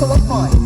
สวั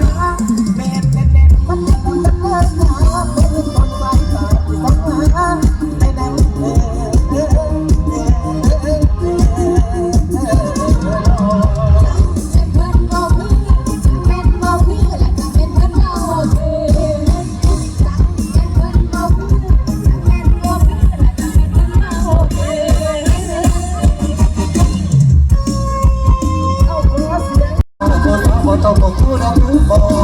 บอกพูดเรารู้บอก